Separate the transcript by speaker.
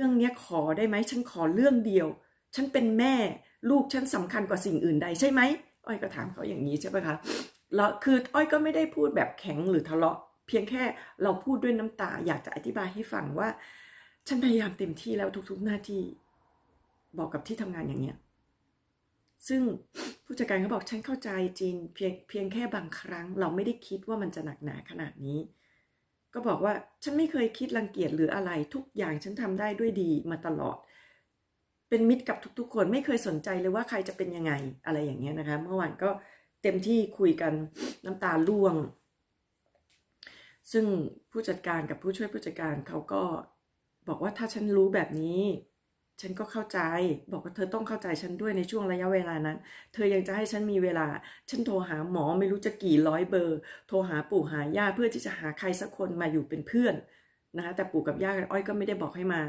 Speaker 1: รื่องเนี้ยขอได้ไหมฉันขอเรื่องเดียว ฉันเป็นแม่ลูกฉันสำคัญกว่าสิ่งอื่นใดใช่ไหมอ้อยก็ถามเขาอย่างนี้ใช่ไหมคะแล้วคืออ้อยก็ไม่ได้พูดแบบแข็งหรือทะเลาะ เพียงแค่เราพูดด้วยน้ำตา อยากจะอธิบายให้ฟังว่า ฉันพยายามเต็มที่แล้วทุก ๆ หน้าที่บอกกับที่ทำงานอย่างเนี้ยซึ่งผู้จัดการเขาบอกฉันเข้าใจจีนเพียงเพียงแค่บางครั้ง เราไม่ได้คิดว่ามันจะหนักหนาขนาดนี้ ก็บอกว่าฉันไม่เคยคิดรังเกียจหรืออะไรทุกอย่างฉันทำได้ด้วยดีมาตลอด เป็นมิตรกับทุกๆ คนไม่เคยสนใจเลยว่าใครจะเป็นยังไงอะไรอย่างเงี้ยนะคะ เมื่อวานก็เต็มที่คุยกันน้ำตาล่วง ซึ่งผู้จัดการกับผู้ช่วยผู้จัดการเขาก็บอกว่าถ้าฉันรู้แบบนี้ ฉันก็เข้าใจ บอกว่าเธอต้องเข้าใจฉันด้วยในช่วงระยะเวลานั้น เธอยังจะให้ฉันมีเวลา ฉันโทรหาหมอไม่รู้จะกี่ร้อยเบอร์ โทรหาปู่หาย่าเพื่อที่จะหาใครสักคนมาอยู่เป็นเพื่อนนะคะแต่ปู่กับย่าอ้อยก็ไม่ได้บอกให้มา